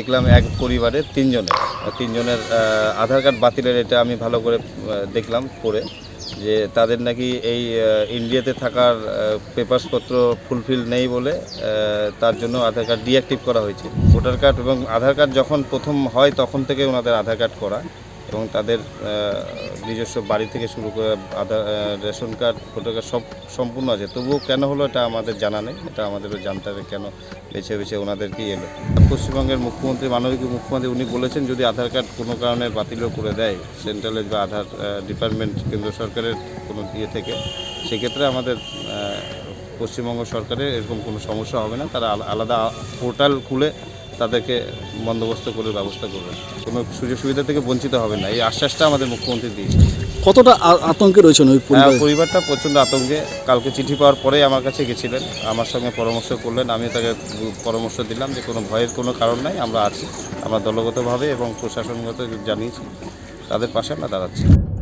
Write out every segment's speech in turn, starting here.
দেখলাম এক পরিবারে তিনজনের। তিনজনের আধার কার্ড বাতিলের এটা আমি ভালো করে দেখলাম পড়ে যে তাদের নাকি এই ইন্ডিয়াতে থাকার পেপারসপত্র ফুলফিল নেই বলে তার জন্য আধার কার্ড ডিঅ্যাক্টিভ করা হয়েছে। ভোটার কার্ড এবং আধার কার্ড যখন প্রথম হয় তখন থেকে ওনাদের আধার কার্ড করা। এবং তাদের নিজস্ব বাড়ি থেকে শুরু করে Aadhaar ration card, voter card সব সম্পূর্ণ আছে। তবুও কেন হলো এটা আমাদের জানা নেই। এটা আমাদেরও জানতে হবে কেন বেছে বেছে ওনাদেরকেই এলো। পশ্চিমবঙ্গের মুখ্যমন্ত্রী, মাননীয় মুখ্যমন্ত্রী, উনি বলেছেন যদি আধার কার্ড কোনো কারণে বাতিলও করে দেয় সেন্ট্রালের বা আধার ডিপার্টমেন্ট, কেন্দ্র সরকারের কোনো ইয়ে থেকে, সেক্ষেত্রে আমাদের পশ্চিমবঙ্গ সরকারের এরকম কোনো সমস্যা হবে না। তারা আলাদা পোর্টাল খুলে তাদেরকে বন্দোবস্ত করে ব্যবস্থা করবে। কোনো সুযোগ সুবিধা থেকে বঞ্চিত হবে না। এই আশ্বাসটা আমাদের মুখ্যমন্ত্রী দিয়েছে কতটা আতঙ্কে রয়েছেন ওই হ্যাঁ, পরিবারটা প্রচণ্ড আতঙ্কে। কালকে চিঠি পাওয়ার পরেই আমার কাছে গেছিলেন। আমার সঙ্গে পরামর্শ করলেন। আমি তাকে পরামর্শ দিলাম যে কোনো ভয়ের কোনো কারণ নাই। আমরা আছি। আমরা দলগতভাবে এবং প্রশাসনগত জানিয়েছি। তাদের পাশে আমরা দাঁড়াচ্ছি।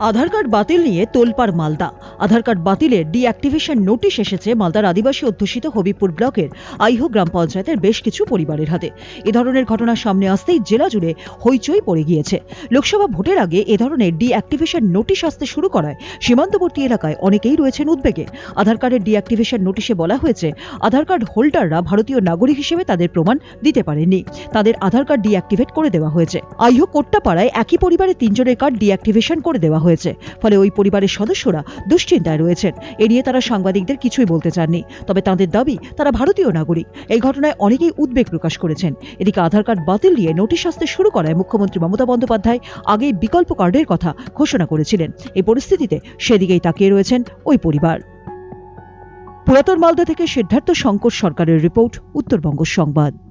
আধার কার্ড বাতিল নিয়ে তোলপাড় মালদা। আধার কার্ড বাতিলের ডিঅ্যাক্টিভেশন নোটিশ এসেছে মালদার আদিবাসী অধ্যুষিত হবিপুর ব্লকের আইহো গ্রাম পঞ্চায়েতের বেশ কিছু পরিবারের হাতে। এ ধরনের ঘটনা সামনে আসতেই জেলা জুড়ে হইচই পড়ে গিয়েছে। লোকসভা ভোটের আগে এ ধরনের ডিঅ্যাক্টিভেশন নোটিশ আসতে শুরু করায় সীমান্তবর্তী এলাকায় অনেকেই রয়েছেন উদ্বেগে। আধার কার্ডের ডিঅ্যাক্টিভেশন নোটিশে বলা হয়েছে, আধার কার্ড হোল্ডাররা ভারতীয় নাগরিক হিসেবে তাদের প্রমাণ দিতে পারেননি। তাদের আধার কার্ড ডিঅ্যাক্টিভেট করে দেওয়া হয়েছে। আইহো কোট্টাপাড়ায় একই পরিবারে তিনজনের কার্ড ডিঅ্যাক্টিভেশন করে দেওয়া হয়েছে। ফলে ওই পরিবারের সদস্যরা দুশ্চিন্তায় রয়েছেন। এ নিয়ে তারা সাংবাদিকদের কিছুই বলতে চাননি। তবে তাদের দাবি, তারা ভারতীয় নাগরিক। এই ঘটনায় অনেকেই উদ্বেগ প্রকাশ করেছেন। এদিকে আধার কার্ড বাতিল নিয়ে নোটিশ আসতে শুরু করায় মুখ্যমন্ত্রী মমতা বন্দ্যোপাধ্যায় আগেই বিকল্প কার্ডের কথা ঘোষণা করেছিলেন। এই পরিস্থিতিতে সেদিকেই তাকিয়ে রয়েছেন ওই পরিবার। পুরাতন মালদা থেকে সিদ্ধার্থ শঙ্কর সরকারের রিপোর্ট, উত্তরবঙ্গ সংবাদ।